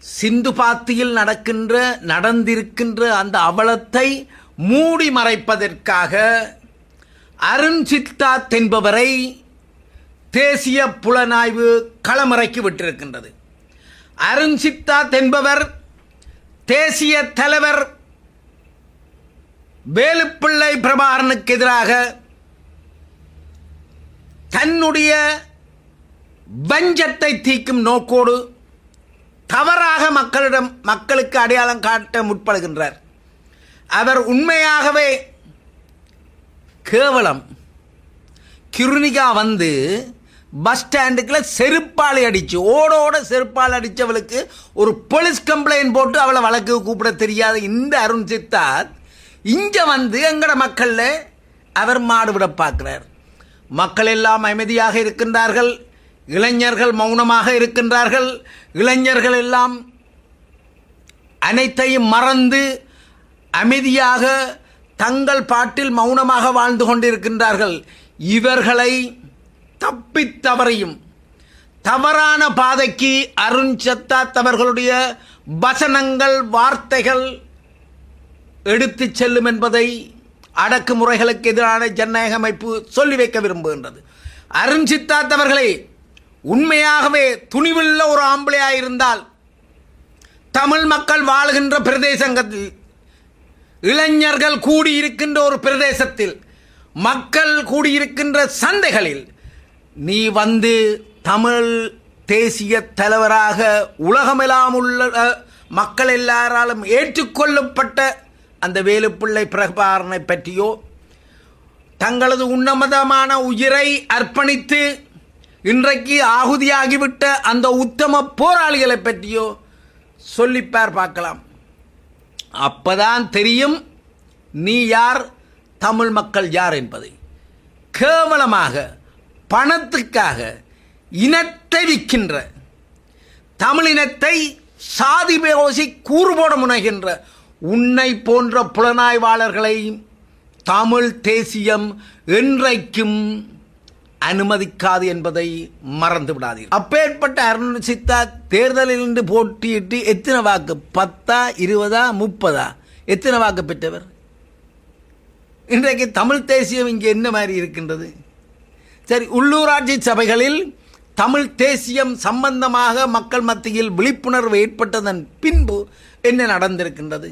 சிந்து பாத்தியில் நடக்கின்ற நடந்திருக்கின்ற அந்த அவலத்தை மூடி மறைப்பதற்காக அருண் சித்தார்த் என்பவரை தேசிய புலனாய்வு களமிறக்கி விட்டிருக்கின்றது. அருண் சித்தார்த் என்பவர் தேசிய தலைவர் வேலுப்பிள்ளை பிரபாகரனுக்கு எதிராக தன்னுடைய வஞ்சத்தை தீக்கும் நோக்கோடு தவறாக மக்களிடம் மக்களுக்கு அடையாளம் காட்ட முற்படுகின்றார். அவர் உண்மையாகவே கேவலம். கிருணிகா வந்து பஸ் ஸ்டாண்டுக்குள்ள செருப்பாலை அடிச்சு ஓடோட செருப்பால் அடித்தவளுக்கு ஒரு போலீஸ் கம்ப்ளைண்ட் போட்டு அவளை வழக்கு கூப்பிட தெரியாத இந்த அருண் சித்தார்த் இங்கே வந்து எங்கட மக்களில் அவர் மாடுவிட பார்க்குறார். மக்கள் எல்லாம் அமைதியாக இருக்கின்றார்கள். இளைஞர்கள் மௌனமாக இருக்கின்றார்கள். இளைஞர்கள் எல்லாம் அனைத்தையும் மறந்து அமைதியாக தங்கள் பாட்டில் மௌனமாக வாழ்ந்து கொண்டிருக்கின்றார்கள். இவர்களை தப்பித் தவறையும். தவறான பாதைக்கு அருண் சத்தாத் அவர்களுடைய வசனங்கள் வார்த்தைகள் எடுத்துச் செல்லும் என்பதை அடக்குமுறைகளுக்கு எதிரான ஜனநாயக அமைப்பு சொல்லி வைக்க விரும்புகின்றது. அருண் சித்தார்த் அவர்களே உண்மையாகவே துணிவுள்ள ஒரு ஆம்பளையாயிருந்தால் தமிழ் மக்கள் வாழ்கின்ற பிரதேசங்கத்தில் இளைஞர்கள் கூடியிருக்கின்ற ஒரு பிரதேசத்தில் மக்கள் கூடியிருக்கின்ற சந்தைகளில் நீ வந்து தமிழ் தேசிய தலைவராக உலகமெல்லாம் உள்ள மக்கள் எல்லாராலும் ஏற்றுக்கொள்ளப்பட்ட அந்த வேலுப்பிள்ளை பிரபாரனை பற்றியோ தங்களது உன்னதமான உயிரை அர்ப்பணித்து இன்றைக்கு ஆகுதியாகிவிட்ட அந்த உத்தம போராளிகளை பற்றியோ சொல்லிப்பார் பார்க்கலாம். அப்பதான் தெரியும் நீ யார் தமிழ் மக்கள் யார் என்பதை. கேவலமாக பணத்துக்காக இனத்தை விற்கின்ற தமிழினத்தை சாதி பேசி கூறுபோட முனைகின்ற உன்னை போன்ற புலனாய்வாளர்களை தமிழ் தேசியம் என்றைக்கும் அனுமதிக்காது என்பதை மறந்து விடாதீர்கள். அப்பேற்பட்ட அருண் சித்தா தேர்தலில் இருந்து போட்டியிட்டு எத்தனை வாக்கு? பத்தா இருபதா முப்பதா? எத்தனை வாக்கு பெற்றவர்? இன்றைக்கு தமிழ் தேசியம் இங்கே என்ன மாதிரி இருக்கின்றது? சரி உள்ளூராட்சி சபைகளில் தமிழ் தேசியம் சம்பந்தமாக மக்கள் மத்தியில் விழிப்புணர்வு ஏற்பட்டதன் பின்பு என்ன நடந்திருக்கின்றது?